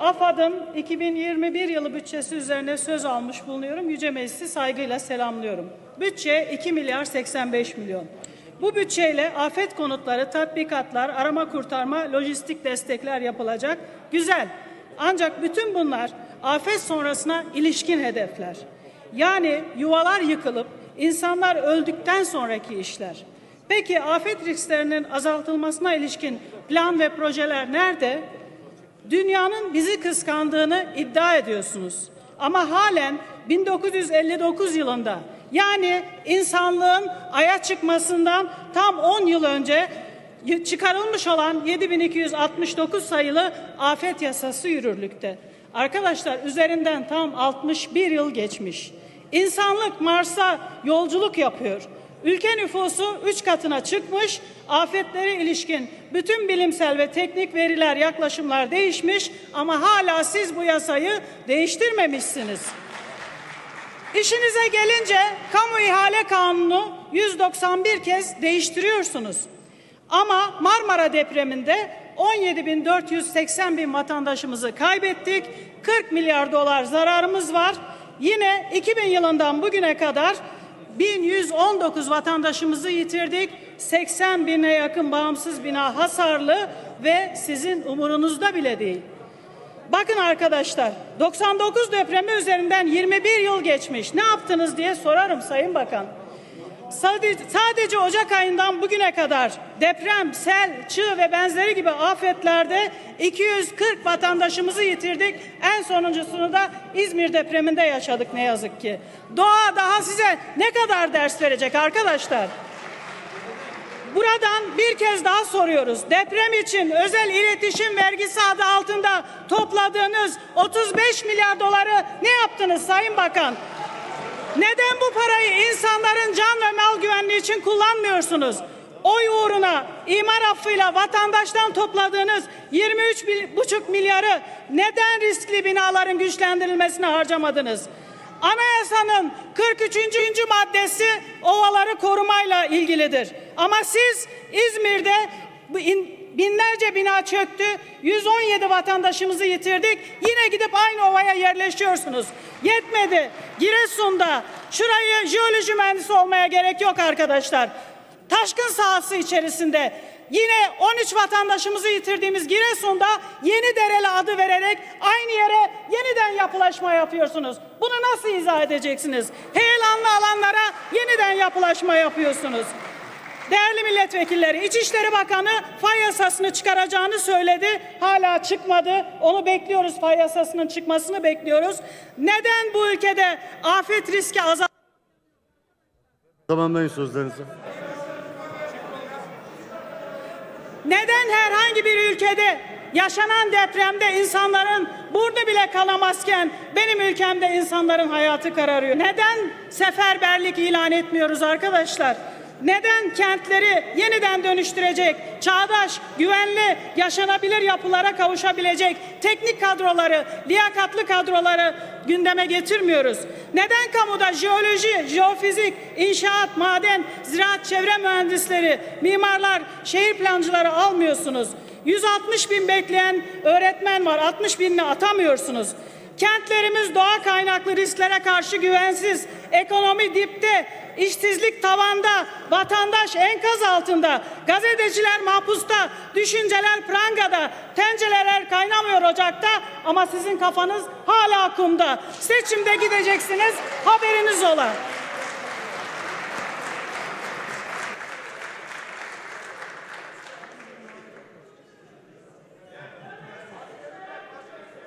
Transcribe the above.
AFAD'ın 2021 yılı bütçesi üzerine söz almış bulunuyorum. Yüce Meclisi saygıyla selamlıyorum. Bütçe 2 milyar 85 milyon. Bu bütçeyle afet konutları, tatbikatlar, arama kurtarma, lojistik destekler yapılacak. Güzel. Ancak bütün bunlar afet sonrasına ilişkin hedefler. Yani yuvalar yıkılıp insanlar öldükten sonraki işler. Peki afet risklerinin azaltılmasına ilişkin plan ve projeler nerede? Dünyanın bizi kıskandığını iddia ediyorsunuz. Ama halen 1959 yılında yani insanlığın aya çıkmasından tam 10 yıl önce çıkarılmış olan 7269 sayılı afet yasası yürürlükte. Arkadaşlar üzerinden tam 61 yıl geçmiş. İnsanlık Mars'a yolculuk yapıyor. Ülke nüfusu 3 katına çıkmış, afetlere ilişkin bütün bilimsel ve teknik veriler, yaklaşımlar değişmiş ama hala siz bu yasayı değiştirmemişsiniz. İşinize gelince kamu ihale kanunu 191 kez değiştiriyorsunuz. Ama Marmara depreminde 17.480 bin vatandaşımızı kaybettik. 40 milyar dolar zararımız var. Yine 2000 yılından bugüne kadar 1119 vatandaşımızı yitirdik. 80 bine yakın bağımsız bina hasarlı ve sizin umurunuzda bile değil. Bakın arkadaşlar 99 depremi üzerinden 21 yıl geçmiş. Ne yaptınız diye sorarım Sayın Bakan. Sadece, sadece Ocak ayından bugüne kadar deprem, sel, çığ ve benzeri gibi afetlerde 240 vatandaşımızı yitirdik. En sonuncusunu da İzmir depreminde yaşadık ne yazık ki. Doğa daha size ne kadar ders verecek arkadaşlar? Buradan bir kez daha soruyoruz. Deprem için özel iletişim vergisi adı altında topladığınız 35 milyar doları ne yaptınız Sayın Bakan? Neden bu parayı insanların can ve mal güvenliği için kullanmıyorsunuz? Oy uğruna imar affıyla vatandaştan topladığınız 23,5 milyarı neden riskli binaların güçlendirilmesine harcamadınız? Anayasanın 43. maddesi ovaları korumayla ilgilidir. Ama siz İzmir'de bu binlerce bina çöktü, 117 vatandaşımızı yitirdik. Yine gidip aynı ovaya yerleşiyorsunuz. Yetmedi. Giresun'da şurayı jeoloji mühendisi olmaya gerek yok arkadaşlar. Taşkın sahası içerisinde yine 13 vatandaşımızı yitirdiğimiz Giresun'da yeni dereli adı vererek aynı yere yeniden yapılaşma yapıyorsunuz. Bunu nasıl izah edeceksiniz? Heyelanlı alanlara yeniden yapılaşma yapıyorsunuz. Değerli milletvekilleri, İçişleri Bakanı fay yasasını çıkaracağını söyledi. Hala çıkmadı. Onu bekliyoruz. Fay yasasının çıkmasını bekliyoruz. Neden bu ülkede afet riski azal Tamamlayın sözlerinizi. Neden herhangi bir ülkede yaşanan depremde insanların burnu bile kanamazken benim ülkemde insanların hayatı kararıyor? Neden seferberlik ilan etmiyoruz arkadaşlar? Neden kentleri yeniden dönüştürecek, çağdaş, güvenli, yaşanabilir yapılara kavuşabilecek teknik kadroları, liyakatlı kadroları gündeme getirmiyoruz? Neden kamuda jeoloji, jeofizik, inşaat, maden, ziraat, çevre mühendisleri, mimarlar, şehir plancıları almıyorsunuz? 160 bin bekleyen öğretmen var, 60 binini atamıyorsunuz. Kentlerimiz doğa kaynaklı risklere karşı güvensiz, ekonomi dipte, işsizlik tavanda, vatandaş enkaz altında, gazeteciler mahpusta, düşünceler prangada, tencereler kaynamıyor ocakta ama sizin kafanız hala kumda. Seçimde gideceksiniz, haberiniz ola.